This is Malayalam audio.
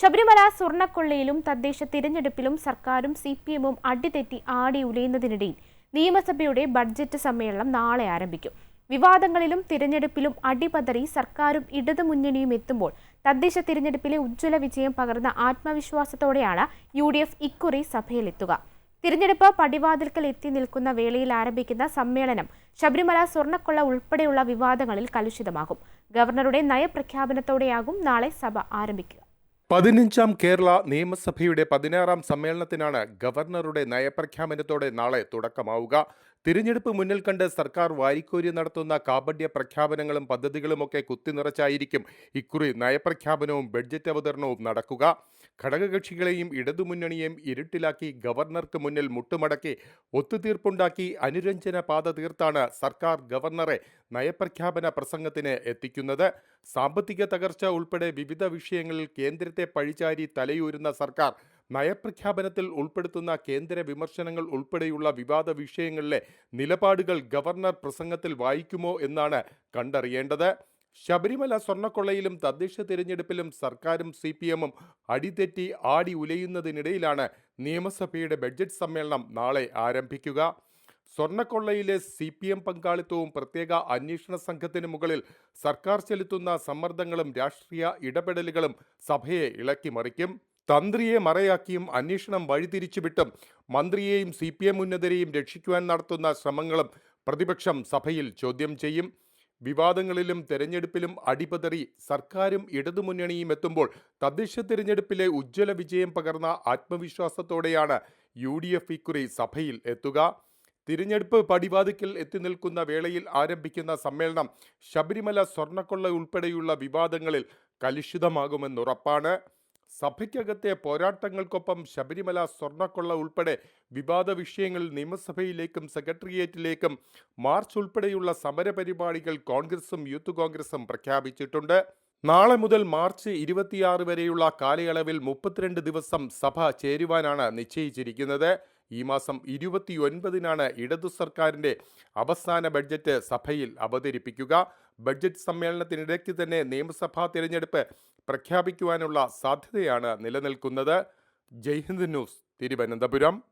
ശബരിമല സ്വർണക്കൊള്ളയിലും തദ്ദേശ തിരഞ്ഞെടുപ്പിലും സർക്കാരും സി പി എമ്മും അടിതെറ്റി ആടി ഉലയുന്നതിനിടയിൽ നിയമസഭയുടെ ബഡ്ജറ്റ് സമ്മേളനം നാളെ ആരംഭിക്കും. വിവാദങ്ങളിലും തിരഞ്ഞെടുപ്പിലും അടിപതറി സർക്കാരും ഇടതുമുന്നണിയും എത്തുമ്പോൾ തദ്ദേശ തിരഞ്ഞെടുപ്പിലെ ഉജ്ജ്വല വിജയം പകർന്ന ആത്മവിശ്വാസത്തോടെയാണ് യു ഡി എഫ് ഇക്കുറി സഭയിലെത്തുക. തിരഞ്ഞെടുപ്പ് പടിവാതിൽക്കൽ എത്തി നിൽക്കുന്ന വേളയിൽ ആരംഭിക്കുന്ന സമ്മേളനം ശബരിമല സ്വർണക്കൊള്ള ഉൾപ്പെടെയുള്ള വിവാദങ്ങളിൽ കലുഷിതമാകും. ഗവർണറുടെ നയപ്രഖ്യാപനത്തോടെയാകും നാളെ സഭ ആരംഭിക്കുക. പതിനഞ്ചാം കേരള നിയമസഭയുടെ പതിനാറാം സമ്മേളനത്തിനാണ് ഗവർണറുടെ നയപ്രഖ്യാപനത്തോടെ നാളെ തുടക്കമാവുക. തിരഞ്ഞെടുപ്പ് മുന്നിൽ കണ്ട് സർക്കാർ വാരിക്കോരി നടത്തുന്ന കാപഡ്യ പ്രഖ്യാപനങ്ങളും പദ്ധതികളുമൊക്കെ കുത്തിനിറച്ചായിരിക്കും ഇക്കുറി നയപ്രഖ്യാപനവും ബഡ്ജറ്റ് അവതരണവും നടക്കുക. ഘടകകക്ഷികളെയും ഇടതുമുന്നണിയെയും ഇരുട്ടിലാക്കി ഗവർണർക്ക് മുന്നിൽ മുട്ടുമടക്കി ഒത്തുതീർപ്പുണ്ടാക്കി അനുരഞ്ജന പാത തീർത്താണ് സർക്കാർ ഗവർണറെ നയപ്രഖ്യാപന പ്രസംഗത്തിന് എത്തിക്കുന്നത്. സാമ്പത്തിക തകർച്ച ഉൾപ്പെടെ വിവിധ വിഷയങ്ങളിൽ കേന്ദ്രത്തെ പഴിചാരി തലയൂരുന്ന സർക്കാർ നയപ്രഖ്യാപനത്തിൽ ഉൾപ്പെടുത്തുന്ന കേന്ദ്ര വിമർശനങ്ങൾ ഉൾപ്പെടെയുള്ള വിവാദ വിഷയങ്ങളിലെ നിലപാടുകൾ ഗവർണർ പ്രസംഗത്തിൽ വായിക്കുമോ എന്നാണ് കണ്ടറിയേണ്ടത്. ശബരിമല സ്വർണക്കൊള്ളയിലും തദ്ദേശ തിരഞ്ഞെടുപ്പിലും സർക്കാരും സി പി എമ്മും അടിതെറ്റി ആടി ഉലയുന്നതിനിടയിലാണ് നിയമസഭയുടെ ബഡ്ജറ്റ് സമ്മേളനം നാളെ ആരംഭിക്കുക. സ്വർണക്കൊള്ളയിലെ സി പി എം പങ്കാളിത്തവും പ്രത്യേക അന്വേഷണ സംഘത്തിന് മുകളിൽ സർക്കാർ ചെലുത്തുന്ന സമ്മർദ്ദങ്ങളും രാഷ്ട്രീയ ഇടപെടലുകളും സഭയെ ഇളക്കിമറിക്കും തന്ത്രിയെ മറയാക്കിയും അന്വേഷണം വഴിതിരിച്ചുവിട്ടും മന്ത്രിയെയും സി പി എം ഉന്നതരെയും രക്ഷിക്കുവാൻ നടത്തുന്ന ശ്രമങ്ങളും പ്രതിപക്ഷം സഭയിൽ ചോദ്യം ചെയ്യും. വിവാദങ്ങളിലും തെരഞ്ഞെടുപ്പിലും അടിപതറി സർക്കാരും ഇടതുമുന്നണിയും എത്തുമ്പോൾ തദ്ദേശ തിരഞ്ഞെടുപ്പിലെ ഉജ്ജ്വല വിജയം പകർന്ന ആത്മവിശ്വാസത്തോടെയാണ് യു ഡി എഫ് ഇക്കുറി സഭയിൽ എത്തുക. തിരഞ്ഞെടുപ്പ് പടിവാതിക്കൽ എത്തി നിൽക്കുന്ന വേളയിൽ ആരംഭിക്കുന്ന സമ്മേളനം ശബരിമല സ്വർണക്കൊള്ള ഉൾപ്പെടെയുള്ള വിവാദങ്ങളിൽ കലുഷിതമാകുമെന്നുറപ്പാണ്. സഭയ്ക്കകത്തെ പോരാട്ടങ്ങൾക്കൊപ്പം ശബരിമല സ്വർണക്കൊള്ള ഉൾപ്പെടെ വിവാദ വിഷയങ്ങൾ നിയമസഭയിലേക്കും സെക്രട്ടേറിയറ്റിലേക്കും മാർച്ച് ഉൾപ്പെടെയുള്ള സമരപരിപാടികൾ കോൺഗ്രസും യൂത്ത് കോൺഗ്രസും പ്രഖ്യാപിച്ചിട്ടുണ്ട്. നാളെ മുതൽ മാർച്ച് ഇരുപത്തിയാറ് വരെയുള്ള കാലയളവിൽ മുപ്പത്തിരണ്ട് ദിവസം സഭ ചേരുവാനാണ് നിശ്ചയിച്ചിരിക്കുന്നത്. ഈ മാസം ഇരുപത്തിയൊൻപതിനാണ് ഇടതു സർക്കാരിന്റെ അവസാന ബഡ്ജറ്റ് സഭയിൽ അവതരിപ്പിക്കുക. ബഡ്ജറ്റ് സമ്മേളനത്തിനിടയ്ക്ക് തന്നെ നിയമസഭാ തിരഞ്ഞെടുപ്പ് പ്രഖ്യാപിക്കുവാനുള്ള സാധ്യതയാണ് നിലനിൽക്കുന്നത്. ജയ്ഹിന്ദ് ന്യൂസ് തിരുവനന്തപുരം.